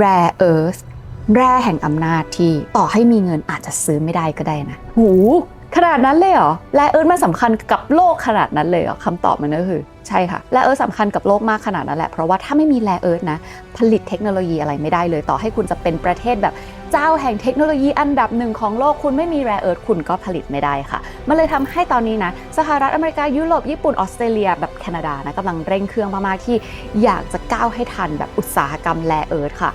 rare earth แร่แห่งอำนาจที่ต่อให้มีเงินอาจจะซื้อไม่ได้ก็ได้นะ หู ขนาดนั้นเลยเหรอ แร่เอิร์ธมันสำคัญกับโลกขนาดนั้นเลยเหรอคำตอบมันก็คือ ใช่ค่ะ แร่เอิร์ธสำคัญกับโลกมากขนาดนั้นแหละ เพราะว่าถ้าไม่มีแร่เอิร์ธนะ ผลิตเทคโนโลยีอะไรไม่ได้เลย ต่อให้คุณจะเป็นประเทศแบบ เจ้าแห่งเทคโนโลยีอันดับหนึ่งของโลกคุณไม่มีแร่เอิร์ธคุณก็ผลิตไม่ได้ค่ะ มันเลยทำให้ตอนนี้นะสหรัฐอเมริกายุโรปญี่ปุ่นออสเตรเลีย แบบแคนาดานะกำลังเร่งเครื่องมากๆที่อยากจะก้าวให้ทันแบบอุตสาหกรรมแร่เอิร์ธค่ะ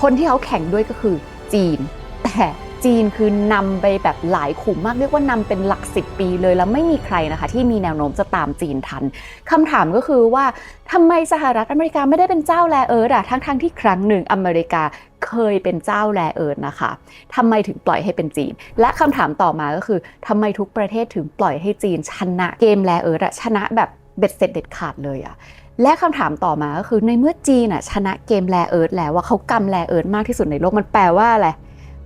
คนที่เขาแข่งด้วยก็คือจีน แต่ จีนคือนำไปแบบหลายขุมมากเรียกว่านำเป็นหลัก 10 ปีเลย แล้วไม่มีใครนะคะ ที่มีแนวโน้มจะตามจีนทันคำถามก็คือว่าทำไมสหรัฐอเมริกาไม่ได้เป็นเจ้าแรเอิร์ธอะทั้งๆที่ครั้งหนึ่งอเมริกาเคยเป็นเจ้าแรเอิร์ธนะคะทำไมถึงปล่อยให้เป็นจีน และคำถามต่อมาก็คือทำไมทุกประเทศถึงปล่อยให้จีนชนะเกมแรเอิร์ธอะชนะแบบเบ็ดเสร็จเด็ดขาดเลยอะและคำถามต่อมาก็คือในเมื่อจีนน่ะชนะเกมแรเอิร์ธแล้วว่าเขากำแรเอิร์ธมากที่สุดในโลกมันแปลว่าอะไร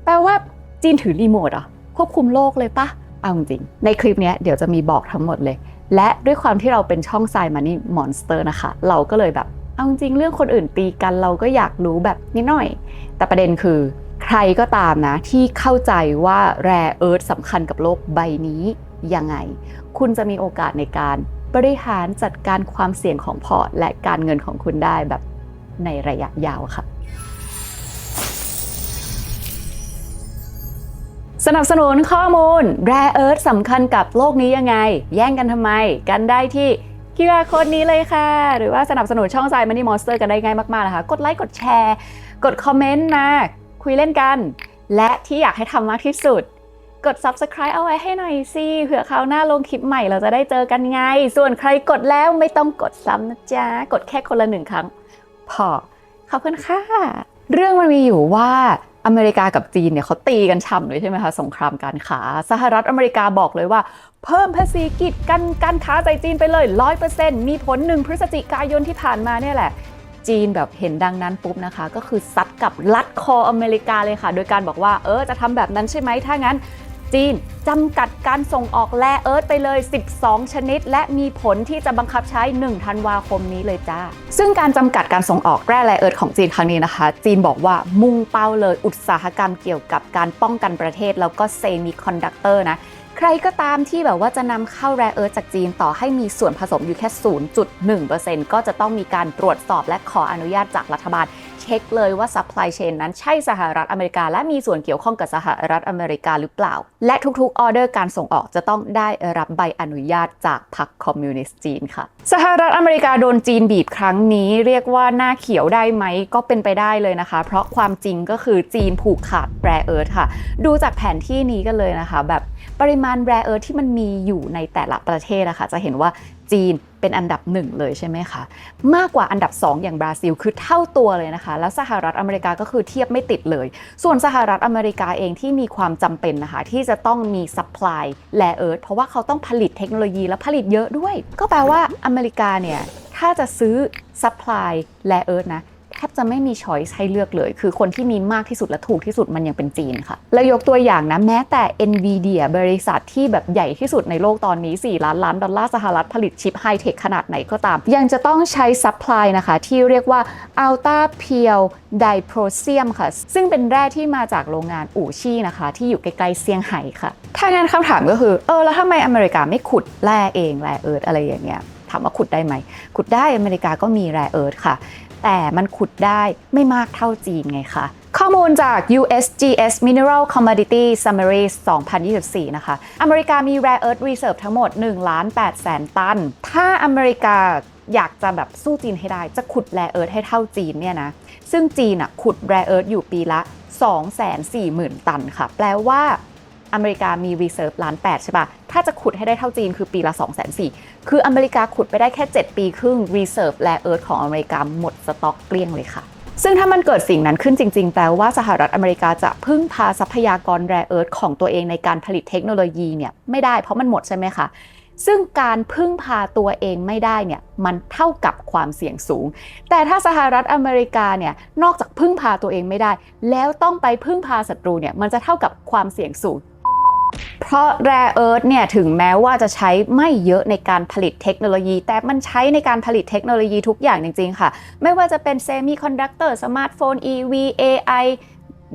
แปลว่า จีนถือรีโมทอะควบคุมโลกเลยปะเอาจริง ในคลิปนี้เดี๋ยวจะมีบอกทั้งหมดเลย และด้วยความที่เราเป็นช่องไซมันนี่มอนสเตอร์นะคะ เราก็เลยแบบเอาจริงเรื่องคนอื่นตีกันเราก็อยากรู้แบบนิดหน่อย แต่ประเด็นคือใครก็ตามนะ ที่เข้าใจว่าแรเอิร์ธสำคัญกับโลกใบนี้ยังไง คุณจะมีโอกาสในการบริหารจัดการความเสี่ยงของพอร์ตและการเงินของคุณได้แบบในระยะยาวค่ะ สนับสนุนข้อมูล Rare Earth สำคัญกับโลกนี้ยังไง แย่งกันทำไม กันได้ที่ QR Code นี้เลยค่ะ หรือว่าสนับสนุนช่องใจ Money Monster กันได้ง่ายมากๆนะคะ กดไลค์ กดแชร์ กดคอมเมนต์มาคุยเล่นกัน และที่อยากให้ทำมากที่สุด กด subscribe เอาไว้ให้หน่อยสิเผื่อคราวหน้าลงคลิปใหม่เราจะได้เจอกันไง ส่วนใครกดแล้วไม่ต้องกดซ้ำนะจ๊ะ กดแค่คนละหนึ่งครั้ง พอ ขอบคุณค่ะ เรื่องมันมีอยู่ว่า อเมริกากับจีนเนี่ยเขาตีกันฉ่ำเลยใช่ไหมคะสงครามการค้าสหรัฐอเมริกาบอกเลยว่า เพิ่มภาษีกิจกันการค้าใจจีนไปเลย100%มีผลหนึ่งพฤศจิกายนที่ผ่านมาเนี่ยแหละจีนแบบเห็นดังนั้นปุ๊บนะคะ ก็คือซัดกับลัดคออเมริกาเลยค่ะ โดยการบอกว่าเออจะทำแบบนั้นใช่ไหมถ้างั้น จีนจำกัดการส่งออกแร่เอิร์ธไปเลย 12 ชนิด และมีผลที่จะบังคับใช้ 1 ธันวาคมนี้เลยจ้า ซึ่งการจำกัดการส่งออกแร่แร่เอิร์ธของจีนครั้งนี้นะคะ จีนบอกว่ามุ่งเป้าเลยอุตสาหกรรมเกี่ยวกับการป้องกันประเทศ แล้วก็เซมิคอนดักเตอร์นะ ใครก็ตามที่แบบว่าจะนำเข้าแร่เอิร์ธจากจีนต่อให้มีส่วนผสมอยู่แค่ 0.1%ก็จะต้องมีการตรวจสอบและขออนุญาตจากรัฐบาล เช็คเลยว่า supply chain นั้นใช่สหรัฐอเมริกา และมีส่วนเกี่ยวข้องกับสหรัฐอเมริกาหรือเปล่า และทุกๆออเดอร์การส่งออกจะต้องได้รับใบอนุญาตจากพรรคคอมมิวนิสต์จีนค่ะ สหรัฐอเมริกาโดนจีนบีบครั้งนี้ เรียกว่าหน้าเขียวได้ไหมก็เป็นไปได้เลยนะคะ เพราะความจริงก็คือจีนผูกขาดแรเอิร์ธค่ะ ดูจากแผนที่นี้กันเลยนะคะ แบบปริมาณแรเอิร์ธที่มันมีอยู่ในแต่ละประเทศนะคะจะเห็นว่า จีนเป็นอันดับหนึ่งเลยใช่ไหมคะ มากกว่าอันดับ 2 อย่างบราซิลคือเท่าตัวเลยนะคะ แล้วสหรัฐอเมริกาก็คือเทียบไม่ติดเลย ส่วนสหรัฐอเมริกาเองที่มีความจำเป็นนะคะ ที่จะต้องมีซัพพลายแลเอิร์ธเพราะว่าเขาต้องผลิตเทคโนโลยีและผลิตเยอะด้วย ก็แปลว่าอเมริกาเนี่ย ถ้าจะซื้อซัพพลายแลเอิร์ธนะ จะไม่มีช้อยส์ให้เลือกเลย คือคนที่มีมากที่สุดและถูกที่สุดมันยังเป็นจีนค่ะ แล้วยกตัวอย่างนะ แม้แต่ NVIDIA บริษัทที่แบบใหญ่ที่สุดในโลกตอนนี้ 4 ล้านล้านดอลลาร์สหรัฐผลิตชิปไฮเทคขนาดไหนก็ตาม ยังจะต้องใช้ซัพพลายนะคะ ที่เรียกว่า Alta Pure Diprosium ค่ะ ซึ่งเป็นแร่ที่มาจากโรงงานอู่ชี่นะคะ ที่อยู่ใกล้ๆเซี่ยงไฮ้ค่ะ ถ้างั้นคำถามก็คือ เออ แล้วทำไมอเมริกาไม่ขุดแร่เองแร่เอิร์ธอะไรอย่างเงี้ยถามว่าขุดได้ไหม ขุดได้อเมริกาก็มีแร่เอิร์ธค่ะ แต่มันขุดได้ไม่มากเท่าจีนไงคะข้อมูลจาก USGS Mineral Commodity Summary 2024 นะคะ อเมริกามี Rare Earth Reserve ทั้งหมด 1 ล้าน8แสนตัน ถ้าอเมริกาอยากจะแบบสู้จีนให้ได้ จะขุด Rare Earth ให้เท่าจีนเนี่ยนะ ซึ่งจีนอะขุด Rare Earth อยู่ปีละ 240,000 ตันค่ะ แปลว่า อเมริกามี reserve ล้าน8ใช่ปะถ้าจะขุดให้ได้เท่าจีนคือปีละ 2 4 0 0 0คืออเมริกาขุดไปได้แค่ 7 ปีครึ่ง reserve และ earth ของอเมริกาหมดสต็อกเกลี้ยงเลยค่ะซึ่งถ้ามันเกิดสิ่งนั้นขึ้นจริง ๆ แปลว่าสหรัฐอเมริกาจะพึ่งพาทรัพยากรแร่เอิร์ธของตัวเองในการผลิตเทคโนโลยีเนี่ยไม่ได้เพราะมันหมดใช่ไหมคะ ซึ่งการพึ่งพาตัวเองไม่ได้เนี่ยมันเท่ากับความเสี่ยงสูง แต่ถ้าสหรัฐอเมริกาเนี่ยนอกจากพึ่งพาตัวเองไม่ได้ แล้วต้องไปพึ่งพาศัตรูเนี่ยมันจะเท่ากับความเสี่ยงสูง เพราะ rare earth เนี่ยถึงแม้ว่าจะใช้ไม่เยอะในการผลิตเทคโนโลยี แต่มันใช้ในการผลิตเทคโนโลยีทุกอย่างจริง ๆ ค่ะ ไม่ว่าจะเป็นเซมิคอนดักเตอร์สมาร์ทโฟน EV AI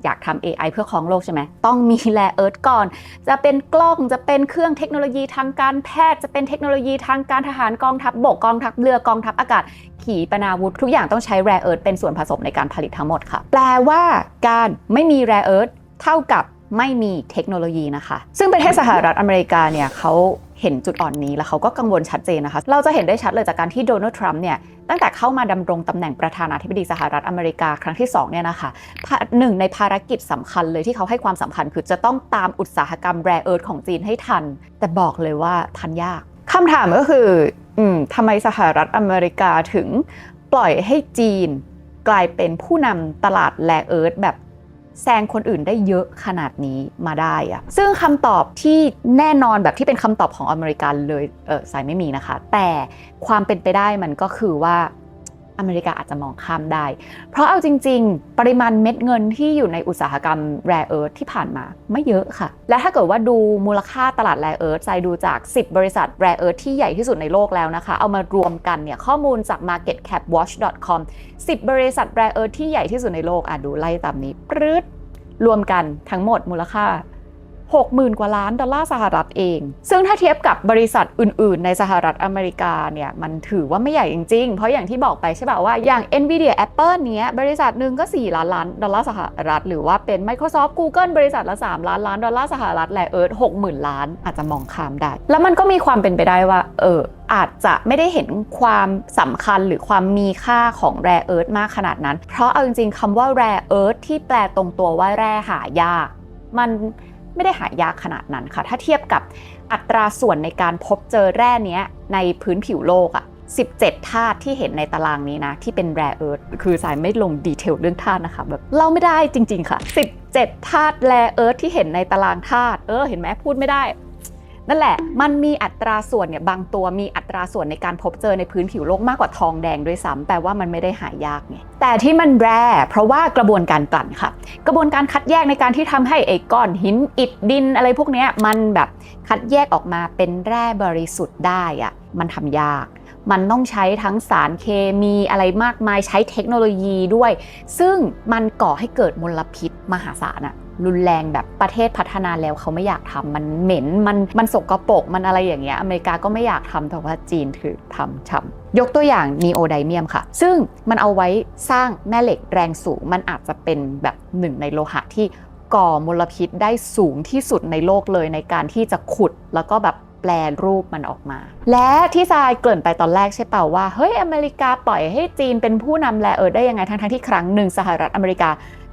อยากทำ AI เพื่อครองโลกใช่ไหม ต้องมี rare earth ก่อน จะเป็นกล้อง จะเป็นเครื่องเทคโนโลยีทางการแพทย์ จะเป็นเทคโนโลยีทางการทหารกองทัพบบกกองทัพเรือกองทัพอากาศ ขีปนาวุธ ทุกอย่างต้องใช้ rare earth เป็นส่วนผสมในการผลิตทั้งหมดค่ะ แปลว่าการไม่มี rare earth เท่ากับ ไม่มีเทคโนโลยีนะคะ ซึ่งประเทศสหรัฐอเมริกาเนี่ยเขาเห็นจุดอ่อนนี้แล้วเขาก็กังวลชัดเจนนะคะ เราจะเห็นได้ชัดเลยจากการที่โดนัลด์ทรัมป์เนี่ยตั้งแต่เข้ามาดำรงตำแหน่งประธานาธิบดีสหรัฐอเมริกาครั้งที่2เนี่ยนะคะหนึ่งในภารกิจสำคัญเลยที่เขาให้ความสำคัญคือจะต้องตามอุตสาหกรรมแร r เอิร์ธของจีนให้ทัน แต่บอกเลยว่าทันยากคำถามก็คืออืมทำไมสหรัฐอเมริกาถึงปล่อยให้จีนกลายเป็นผู้นำตลาดแร r เอิร์ธแบบ แซงคนอื่นได้เยอะขนาดนี้มาได้อะซึ่งคำตอบที่แน่นอนแบบที่เป็นคำตอบของอเมริกันเลยเออสายไม่มีนะคะ แต่ความเป็นไปได้มันก็คือว่า อเมริกาอาจจะมองข้ามได้ เพราะเอาจริง ๆ ปริมาณเม็ดเงินที่อยู่ในอุตสาหกรรมแร r เอิร์ธที่ผ่านมาไม่เยอะค่ะ และถ้าเกิดว่าดูมูลค่าตลาดแร r เอิร์ธใจดูจาก 10 บริษัทแร r เอิร์ธที่ใหญ่ที่สุดในโลกแล้วนะคะ เอามารวมกันเนี่ยข้อมูลจาก marketcapwatch.com 10 บริษัทแร r เอิร์ธที่ใหญ่ที่สุดในโลกอะดูไล่ตามนี้ปรื๊ดรวมกันทั้งหมดมูลค่า 60,000 กว่าล้านดอลลาร์สหรัฐเอง ซึ่งถ้าเทียบกับบริษัทอื่น ๆ ในสหรัฐอเมริกาเนี่ยมันถือว่าไม่ใหญ่จริง ๆ เพราะอย่างที่บอกไปใช่ป่ะว่าอย่าง Nvidia Apple เนี้ยบริษัทหนึ่งก็ 4 ล้านล้านดอลลาร์สหรัฐ หรือว่าเป็น Microsoft Google บริษัทละ 3 ล้านล้านดอลลาร์สหรัฐและเอิร์ธ60,000ล้านอาจจะมองข้ามได้ แล้วมันก็มีความเป็นไปได้ว่าเอออาจจะไม่ได้เห็นความสำคัญหรือความมีค่าของ rare earth มากขนาดนั้น เพราะเอาจริงๆคำว่า rare earth ที่แปลตรงตัวว่าแร่หายาก มัน ไม่ได้หายากขนาดนั้นค่ะ ถ้าเทียบกับอัตราส่วนในการพบเจอแร่เนี้ยในพื้นผิวโลกอะ17 ธาตุที่เห็นในตารางนี้นะ ที่เป็นแร่เอิร์ธคือสายไม่ลงดีเทลเรื่องธาตุนะคะแบบเล่าไม่ได้จริง ๆ ค่ะ 17 ธาตุแร่เอิร์ธที่เห็นในตารางธาตุเออเห็นไหมพูดไม่ได้ นั่นแหละ มันมีอัตราส่วนเนี่ยบางตัวมีอัตราส่วนในการพบเจอในพื้นผิวโลกมากกว่าทองแดงด้วยซ้ำแปลว่ามันไม่ได้หายากไงแต่ที่มันแร่เพราะว่ากระบวนการกลั่นค่ะ กระบวนการคัดแยกในการที่ทำให้ไอ้ก้อนหินอิฐดินอะไรพวกนี้มันแบบคัดแยกออกมาเป็นแร่บริสุทธิ์ได้อะมันทำยาก มันต้องใช้ทั้งสารเคมีอะไรมากมายใช้เทคโนโลยีด้วย ซึ่งมันก่อให้เกิดมลพิษมหาศาลอะรุนแรงแบบประเทศพัฒนาแล้วเขาไม่อยากทำมันเหม็นมันมันสกรปรกมันอะไรอย่างเงี้ยอเมริกาก็ไม่อยากทำแต่ว่าจีนถือทำช้ำยกตัวอย่างนีโอไดเมียมค่ะ ซึ่งมันเอาไว้สร้างแม่เหล็กแรงสูง มันอาจจะเป็นแบบหนึ่งในโลหะที่ก่อมลพิษได้สูงที่สุดในโลกเลยในการที่จะขุดแล้วก็แบบ แปลรูปมันออกมา และที่ทรายเกริ่นไปตอนแรกใช่เปล่าว่าเฮ้ยอเมริกาปล่อยให้จีนเป็นผู้นำแลเอิร์ได้ยังไงทั้งๆที่ครั้งหนึ่งสหรัฐอเมริกา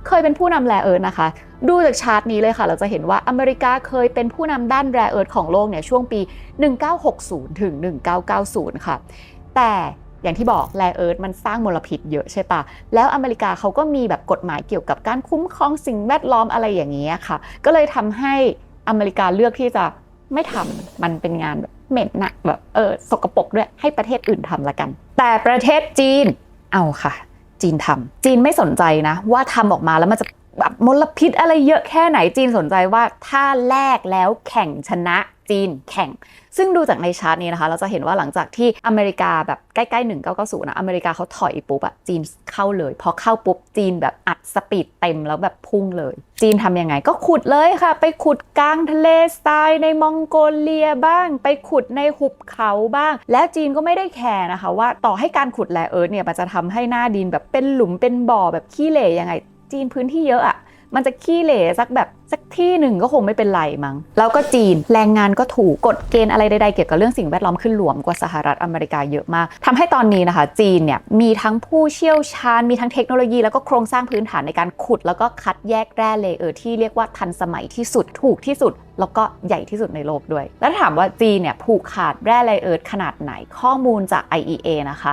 เคยเป็นผู้นำแรเอิร์ธนะคะ ดูจากชาร์ตนี้เลยค่ะ เราจะเห็นว่าอเมริกาเคยเป็นผู้นำด้านแรเอิร์ธของโลกเนี่ยช่วงปี 1960 ถึง 1990 ค่ะ แต่อย่างที่บอกแรเอิร์ธมันสร้างมลพิษเยอะใช่ปะแล้วอเมริกาเขาก็มีแบบกฎหมายเกี่ยวกับการคุ้มครองสิ่งแวดล้อมอะไรอย่างนี้ยค่ะ ก็เลยทำให้อเมริกาเลือกที่จะ ไม่ทำมันเป็นงานแบบเหม็นนะแบบเออสกปรกด้วยให้ประเทศอื่นทำละกัน แต่ประเทศจีนเอาค่ะ จีนทำจีนไม่สนใจนะ ว่าทำออกมาแล้วมันจะแบบมลพิษอะไรเยอะแค่ไหนจีนสนใจว่าถ้าแลกแล้วแข่งชนะ จีนแข่ง ซึ่งดูจากในชาร์ตนี้นะคะ เราจะเห็นว่าหลังจากที่อเมริกาแบบใกล้ๆ 1990 นะ อเมริกาเขาถอยปุ๊บอะจีนเข้าเลย พอเข้าปุ๊บจีนแบบอัดสปีดเต็มแล้วแบบพุ่งเลย จีนทำยังไงก็ขุดเลยค่ะ ไปขุดกลางทะเลทรายในมองโกเลียบ้าง ไปขุดในหุบเขาบ้าง แล้วจีนก็ไม่ได้แคร์นะคะ ว่าต่อให้การขุดแร่เอิร์ธเนี่ยมันจะทำให้หน้าดินแบบเป็นหลุมเป็นบ่อแบบขี้เหร่ยังไงจีนพื้นที่เยอะอะ มันจะขี้เหร่สักแบบสักที่หนึ่งก็คงไม่เป็นไรมั้ง แล้วก็จีนแรงงานก็ถูกกฎเกณฑ์อะไรใดๆ เกี่ยวกับเรื่องสิ่งแวดล้อมขึ้นหลวมกว่าสหรัฐอเมริกาเยอะมากทำให้ตอนนี้นะคะ จีนเนี่ยมีทั้งผู้เชี่ยวชาญ มีทั้งเทคโนโลยี แล้วก็โครงสร้างพื้นฐานในการขุด แล้วก็คัดแยกแร่เลเยอร์ที่เรียกว่าทันสมัยที่สุดถูกที่สุด แล้วก็ใหญ่ที่สุดในโลกด้วย แล้วถามว่าจีนเนี่ยผูกขาดแร่เลเยอร์ขนาดไหนข้อมูลจาก IEA นะคะ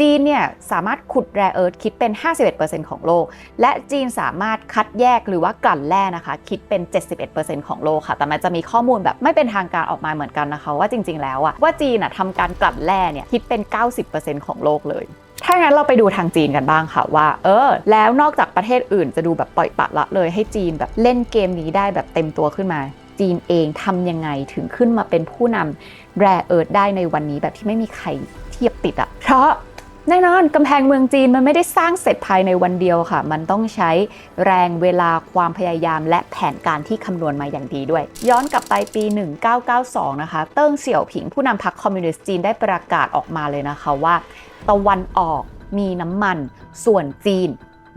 จีนเนี่ยสามารถขุดแร่เอิร์ธคิดเป็น 51%ของโลก และจีนสามารถคัดแยกหรือว่ากลั่นแร่นะคะ คิดเป็น 71%ของโลกค่ะ แต่มันจะมีข้อมูลแบบไม่เป็นทางการออกมาเหมือนกันนะคะ ว่าจริง ๆ แล้วอะว่าจีนอะทำการกลั่นแร่เนี่ยคิดเป็น 90%ของโลกเลยถ้างั้นเราไปดูทางจีนกันบ้างค่ะว่า เออ แล้วนอกจากประเทศอื่นจะดูแบบปล่อยปะละเลยให้จีนแบบเล่นเกมนี้ได้แบบเต็มตัวขึ้นมา จีนเองทำยังไงถึงขึ้นมาเป็นผู้นำแร่เอิร์ธได้ในวันนี้แบบที่ไม่มีใครเทียบติดอะเพราะ แน่นอนกำแพงเมืองจีนมันไม่ได้สร้างเสร็จภายในวันเดียวค่ะ มันต้องใช้แรงเวลาความพยายามและแผนการที่คำนวณมาอย่างดีด้วย ย้อนกลับไปปี 1992 นะคะ เติ้งเสี่ยวผิงผู้นำพรรคคอมมิวนิสต์จีนได้ประกาศออกมาเลยนะคะว่า ตะวันออกมีน้ำมัน ส่วนจีน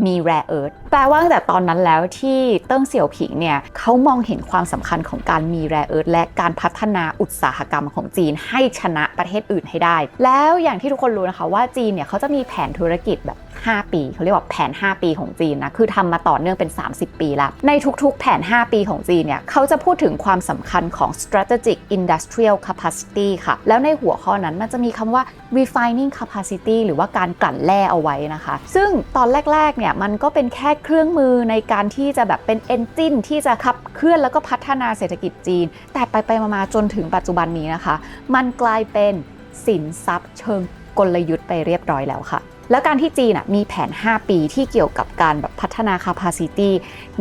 มีแร่เอิร์ธแปลว่าตั้งแต่ตอนนั้นแล้วที่เติ้งเสี่ยวผิงเนี่ยเขามองเห็นความสำคัญของการมีแร่เอิร์ธและการพัฒนาอุตสาหกรรมของจีนให้ชนะประเทศอื่นให้ได้ แล้วอย่างที่ทุกคนรู้นะคะว่าจีนเนี่ยเขาจะมีแผนธุรกิจแบบ 5 ปี เขาเรียกว่าแผน 5 ปีของจีนนะคือทำมาต่อเนื่องเป็น 30 ปีแล้ว ในทุกๆ แผน 5 ปีของจีนเนี่ยเขาจะพูดถึงความสำคัญของ strategic industrial capacity ค่ะ แล้วในหัวข้อนั้นมันจะมีคำว่า refining capacity หรือว่าการกลั่นแร่เอาไว้นะคะ ซึ่งตอนแรกๆเนี่ยมันก็เป็นแค่เครื่องมือในการที่จะแบบเป็น engine ที่จะขับเคลื่อนแล้วก็พัฒนาเศรษฐกิจจีน แต่ไปๆมาๆจนถึงปัจจุบันนี้นะคะ มันกลายเป็นสินทรัพย์เชิง กลยุทธ์ไปเรียบร้อยแล้วค่ะ แล้วการที่จีนมีแผน 5 ปีที่เกี่ยวกับการแบบพัฒนา capacity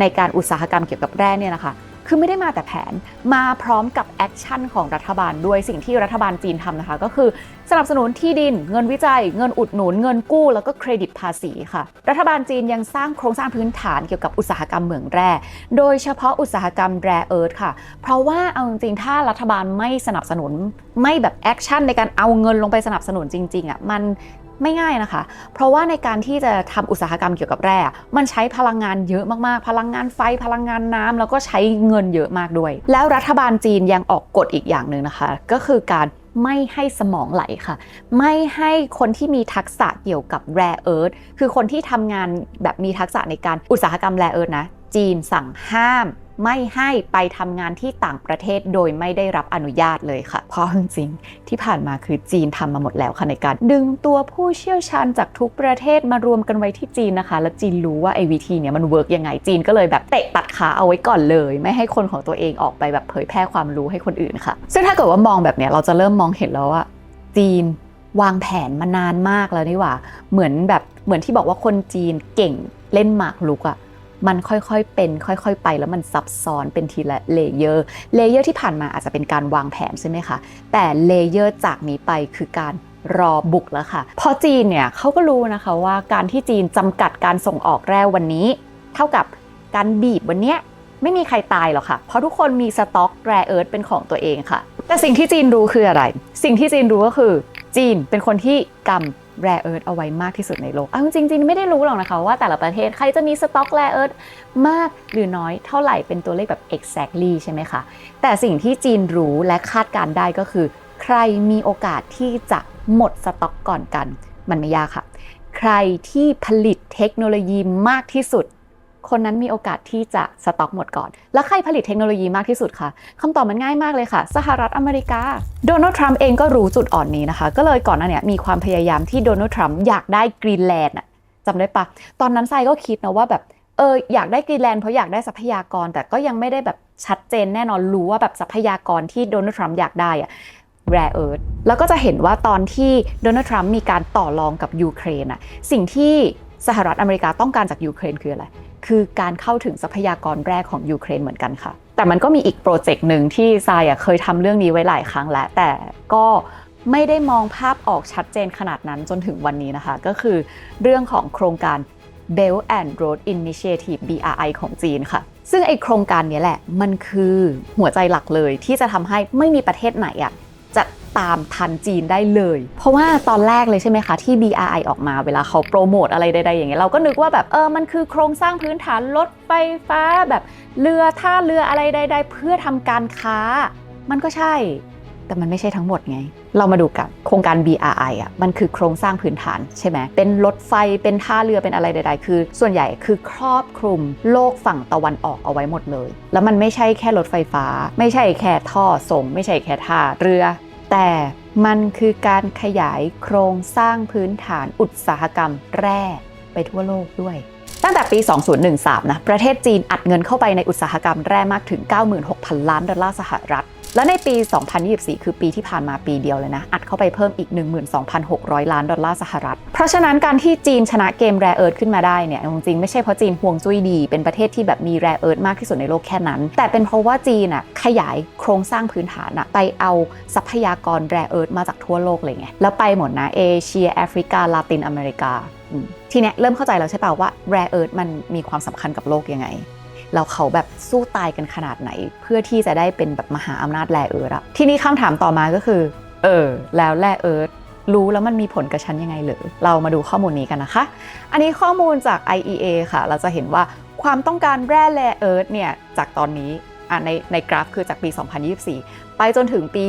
ในการอุตสาหกรรมเกี่ยวกับแร่เนี่ยนะคะ คือไม่ได้มาแต่แผนมาพร้อมกับแอคชั่นของรัฐบาลด้วยสิ่งที่รัฐบาลจีนทำนะคะ ก็คือสนับสนุนที่ดิน เงินวิจัย เงินอุดหนุน เงินกู้ แล้วก็เครดิตภาษีค่ะ รัฐบาลจีนยังสร้างโครงสร้างพื้นฐานเกี่ยวกับอุตสาหกรรมเหมืองแร่ โดยเฉพาะอุตสาหกรรมแร่เอิร์ธค่ะ เพราะว่าเอาจริงๆถ้ารัฐบาลไม่สนับสนุนไม่แบบแอคชั่นในการเอาเงินลงไปสนับสนุนจริงๆอะมัน ไม่ง่ายนะคะ เพราะว่าในการที่จะทำอุตสาหกรรมเกี่ยวกับแร่ มันใช้พลังงานเยอะมากๆ พลังงานไฟ พลังงานน้ำแล้วก็ใช้เงินเยอะมากด้วย แล้วรัฐบาลจีนยังออกกฎอีกอย่างหนึ่งนะคะ ก็คือการไม่ให้สมองไหลค่ะ ไม่ให้คนที่มีทักษะเกี่ยวกับแร่เอิร์ธคือคนที่ทำงานแบบมีทักษะในการอุตสาหกรรมแร่เอิร์ธนะ จีนสั่งห้าม ไม่ให้ไปทำงานที่ต่างประเทศโดยไม่ได้รับอนุญาตเลยค่ะ เพราะจริงๆที่ผ่านมาคือจีนทำมาหมดแล้วค่ะในการ ดึงตัวผู้เชี่ยวชาญจากทุกประเทศมารวมกันไว้ที่จีนนะคะ แล้วจีนรู้ว่าไอ้วิธีเนี้ยมันเวิร์กยังไงจีนก็เลยแบบเตะตัดขาเอาไว้ก่อนเลย ไม่ให้คนของตัวเองออกไปแบบเผยแพร่ความรู้ให้คนอื่นค่ะ ซึ่งถ้าเกิดว่ามองแบบเนี้ยเราจะเริ่มมองเห็นแล้วว่าจีนวางแผนมานานมากแล้วนี่หว่า เหมือนแบบเหมือนที่บอกว่าคนจีนเก่งเล่นหมากรุกอะ มันค่อยๆเป็นค่อยๆไปแล้วมันซับซ้อนเป็นทีละเลเยอร์เลเยอร์ที่ผ่านมาอาจจะเป็นการวางแผนใช่ไหมคะ แต่เลเยอร์จากนี้ไปคือการรอบุกแล้วค่ะพราะจีนเนี่ยเขาก็รู้นะคะว่าการที่จีนจำกัดการส่งออกแร่วันนี้ เท่ากับการบีบวันเนี้ยไม่มีใครตายหรอกค่ะ เพราะทุกคนมีสต็อกแรเอิร์ธเป็นของตัวเองค่ะ แต่สิ่งที่จีนรู้คืออะไร สิ่งที่จีนรู้ก็คือ จีนเป็นคนที่กำ แร่เอิร์ธเอาไว้มากที่สุดในโลก เอาจริงๆ ไม่ได้รู้หรอกนะคะว่าแต่ละประเทศใครจะมีสต็อกแร่เอิร์ธมากหรือน้อยเท่าไหร่เป็นตัวเลขแบบ exactly ใช่ไหมคะ แต่สิ่งที่จีนรู้และคาดการได้ก็คือ ใครมีโอกาสที่จะหมดสต็อกก่อนกัน มันไม่ยากค่ะ ใครที่ผลิตเทคโนโลยีมากที่สุด คนนั้นมีโอกาสที่จะสต็อกหมดก่อน แล้วใครผลิตเทคโนโลยีมากที่สุดคะคำตอบมันง่ายมากเลยค่ะ สหรัฐอเมริกา โดนัลด์ทรัมป์เองก็รู้จุดอ่อนนี้นะคะ ก็เลยก่อนหน้าเนี้มีความพยายามที่โดนัลด์ทรัมป์อยากได้กรีนแลนด์จำได้ปะตอนนั้นไซก็คิดนะว่าแบบเอออยากได้กรีนแลนด์เพราะอยากได้ทรัพยากร แต่ก็ยังไม่ได้แบบชัดเจนแน่นอนรู้ว่าแบบทรัพยากรที่โดนัลด์ทรัมป์อยากได้อะแรเอิร์ธแล้วก็จะเห็นว่าตอนที่โดนัลด์ทรัมป์มีการต่อรองกับยูเครนอะสิ่งที่สหรัฐอเมริกาต้องการจากยูเครนคืออะไร คือการเข้าถึงทรัพยากรแรกของยูเครนเหมือนกันค่ะ แต่มันก็มีอีกโปรเจกต์หนึ่งที่ทรายเคยทำเรื่องนี้ไว้หลายครั้งแล้ว แต่ก็ไม่ได้มองภาพออกชัดเจนขนาดนั้นจนถึงวันนี้นะคะ ก็คือเรื่องของโครงการ Belt and Road Initiative BRI ของจีนค่ะ ซึ่งไอโครงการนี้แหละ มันคือหัวใจหลักเลยที่จะทำให้ไม่มีประเทศไหนอะ ตามทันจีนได้เลย เพราะว่าตอนแรกเลยใช่ไหมคะ ที่ BRI ออกมาเวลาเขาโปรโมทอะไรใดๆอย่างเงี้ยเราก็นึกว่าแบบเออมันคือโครงสร้างพื้นฐานรถไฟฟ้าแบบเรือท่าเรืออะไรใด ๆ เพื่อทำการค้า มันก็ใช่ แต่มันไม่ใช่ทั้งหมดไง เรามาดูกันโครงการ BRI อะมันคือโครงสร้างพื้นฐานใช่ไหมเป็นรถไฟเป็นท่าเรือเป็นอะไรใด ๆ คือ ส่วนใหญ่คือครอบคลุมโลกฝั่งตะวันออกเอาไว้หมดเลย แล้วมันไม่ใช่แค่รถไฟฟ้า ไม่ใช่แค่ท่อส่ง ไม่ใช่แค่ท่าเรือ แต่มันคือการขยายโครงสร้างพื้นฐานอุตสาหกรรมแร่ไปทั่วโลกด้วย ตั้งแต่ปี 2013 นะ ประเทศจีนอัดเงินเข้าไปในอุตสาหกรรมแร่มากถึง 96,000 ล้านดอลลาร์สหรัฐ และในปี 2024 คือปีที่ผ่านมาปีเดียวเลยนะ อัดเข้าไปเพิ่มอีก 12,600 ล้านดอลลาร์สหรัฐ เพราะฉะนั้นการที่จีนชนะเกมแร่เอิร์ธขึ้นมาได้เนี่ยจริงๆไม่ใช่เพราะจีนห่วงจุ้ยดี เป็นประเทศที่แบบมีแร่เอิร์ธมากที่สุดในโลกแค่นั้น แต่เป็นเพราะว่าจีนอะขยายโครงสร้างพื้นฐานอะไปเอาทรัพยากรแร่เอิร์ธมาจากทั่วโลกเลยไงแล้วไปหมดนะเอเชียแอฟริกาลาตินอเมริกาทีเนี้ยเริ่มเข้าใจแล้วใช่เปล่าว่าแร่เอิร์ธมันมีความสำคัญกับโลกยังไง แล้วเขาแบบสู้ตายกันขนาดไหน เพื่อที่จะได้เป็นแบบมหาอำนาจแรเอิร์ธอะทีนี้คำถามต่อมาก็คือ เออ แล้วแรเอิร์ธรู้แล้วมันมีผลกับฉันยังไงหรือเรามาดูข้อมูลนี้กันนะคะ อันนี้ข้อมูลจาก IEA ค่ะ เราจะเห็นว่าความต้องการแร่แร่เอิร์ธเนี่ยจากตอนนี้ในในกราฟคือจากปี 2024 ไปจนถึงปี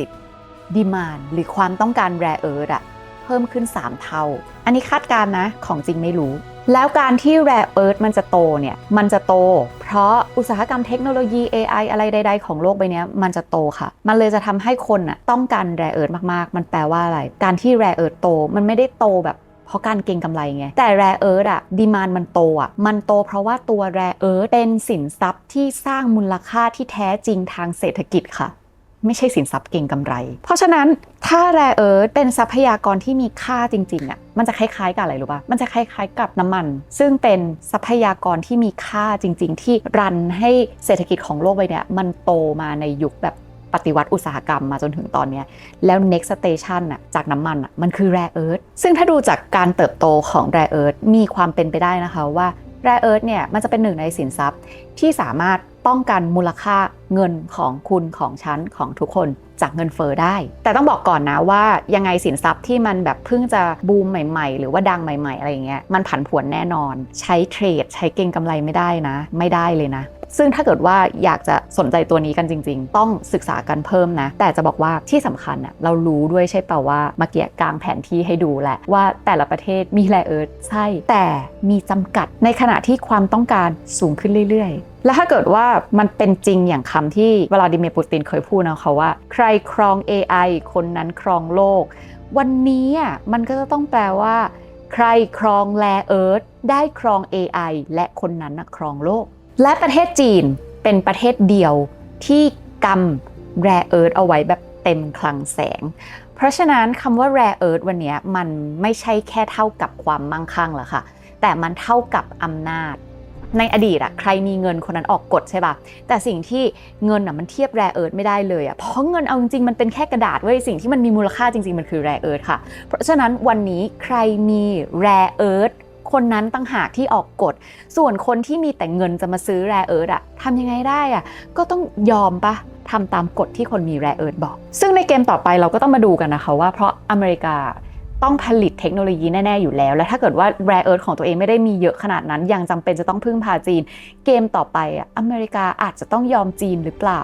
2040ดีมานหรือความต้องการแร่เอิร์ธอะเพิ่มขึ้น 3 เท่า อันนี้คาดการณ์นะของจริงไม่รู้ แล้วการที่แรเอิร์ธมันจะโตเนี่ยมันจะโต เพราะอุตสาหกรรมเทคโนโลยี AI อะไรใด ๆ ของโลกใบนี้มันจะโตค่ะ มันเลยจะทำให้คนอะต้องการแรเอิร์ธมากๆ มันแปลว่าอะไร การที่แรเอิร์ธโตมันไม่ได้โตแบบเพราะการเก็งกำไรไง แต่แรเอิร์ธอะดีมานมันโตอะมันโตเพราะว่าตัวแรเอิร์ธเป็นสินทรัพย์ที่สร้างมูลค่าที่แท้จริงทางเศรษฐกิจค่ะไม่ใช่สินทรัพย์เก่งกำไร เพราะฉะนั้นถ้าแรเอิร์ธเป็นทรัพยากรที่มีค่าจริงๆอะ มันจะคล้ายๆกับอะไรรู้ป่ะ มันจะคล้ายๆกับน้ำมัน ซึ่งเป็นทรัพยากรที่มีค่าจริง ๆ ที่รันให้เศรษฐกิจของโลกใบเนี้ยมันโตมาในยุคแบบปฏิวัติอุตสาหกรรมมาจนถึงตอนนี้ แล้ว next station น่ะจากน้ำมันอะมันคือ rare earth ซึ่งถ้าดูจากการเติบโตของ rare earth มีความเป็นไปได้นะคะว่า rare earth เนี่ยมันจะเป็นหนึ่งในสินทรัพย์ที่สามารถ ป้องกันมูลค่าเงินของคุณของฉันของทุกคนจากเงินเฟอ้อได้ แต่ต้องบอกก่อนนะว่ายังไงสินทรัพย์ที่มันแบบเพิ่งจะบูมใหม่ ๆ หรือว่าดังใหม่ ๆ อะไรเงี้ยมันผันผวนแน่นอน ใช้เทรด ใช้เก็งกำไรไม่ได้นะ ไม่ได้เลยนะ ซึ่งถ้าเกิดว่าอยากจะสนใจตัวนี้กันจริง ๆ ต้องศึกษากันเพิ่มนะ แต่จะบอกว่าที่สำคัญน่ะเรารู้ด้วยใช่เปล่าว่ามื่อกี้กลางแผนที่ให้ดูแหละว่าแต่ละประเทศมีแร่เอิร์ธใช่ แต่มีจำกัดในขณะที่ความต้องการสูงขึ้นเรื่อยๆและถ้าเกิดว่ามันเป็นจริงอย่างคำที่วลาดิเมียร์ปูตินเคยพูดนะคะว่า ใครครอง AI คนนั้นครองโลก วันนี้อะมันก็จะต้องแปลว่า ใครครองแลเอิร์ธได้ครอง AI และคนนั้นครองโลก และประเทศจีนเป็นประเทศเดียวที่กำแรเอิร์ธเอาไว้แบบเต็มคลังแสง เพราะฉะนั้นคำว่าแรเอิร์ธวันนี้มันไม่ใช่แค่เท่ากับความมั่งคั่งหรอกค่ะ แต่มันเท่ากับอำนาจในอดีตอะใครมีเงินคนนั้นออกกฎใช่ปะแต่สิ่งที่เงินอะมันเทียบแรเอิร์ธไม่ได้เลยอะเพราะเงินเอาจริงมันเป็นแค่กระดาษเว้ยสิ่งที่มันมีมูลค่าจริง ๆ มันคือแรเอิร์ธค่ะ เพราะฉะนั้นวันนี้ใครมีแรเอิร์ธ คนนั้นตั้งหากที่ออกกฎ ส่วนคนที่มีแต่เงินจะมาซื้อแรเอิร์ธอะทำยังไงได้อะก็ต้องยอมปะทำตามกฎที่คนมีแรเอิร์ธบอก ซึ่งในเกมต่อไปเราก็ต้องมาดูกันนะคะว่าเพราะอเมริกาต้องผลิตเทคโนโลยีแน่ ๆ อยู่แล้ว และถ้าเกิดว่าแร่เอิร์ธของตัวเองไม่ได้มีเยอะขนาดนั้น ยังจำเป็นจะต้องพึ่งพาจีน เกมต่อไปอะอเมริกาอาจจะต้องยอมจีนหรือเปล่า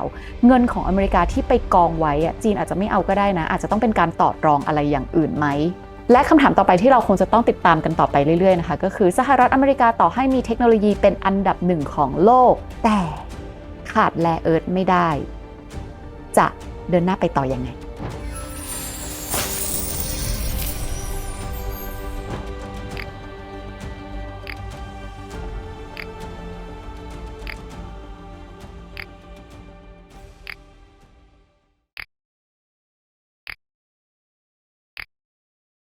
เงินของอเมริกาที่ไปกองไว้อะจีนอาจจะไม่เอาก็ได้นะ อาจจะต้องเป็นการต่อรองอะไรอย่างอื่นไหม และคำถามต่อไปที่เราคงจะต้องติดตามกันต่อไปเรื่อยๆนะคะ ก็คือสหรัฐอเมริกาต่อให้มีเทคโนโลยีเป็นอันดับหนึ่งของโลก แต่ขาดแรเอิร์ธไม่ได้ จะเดินหน้าไปต่ออยังไง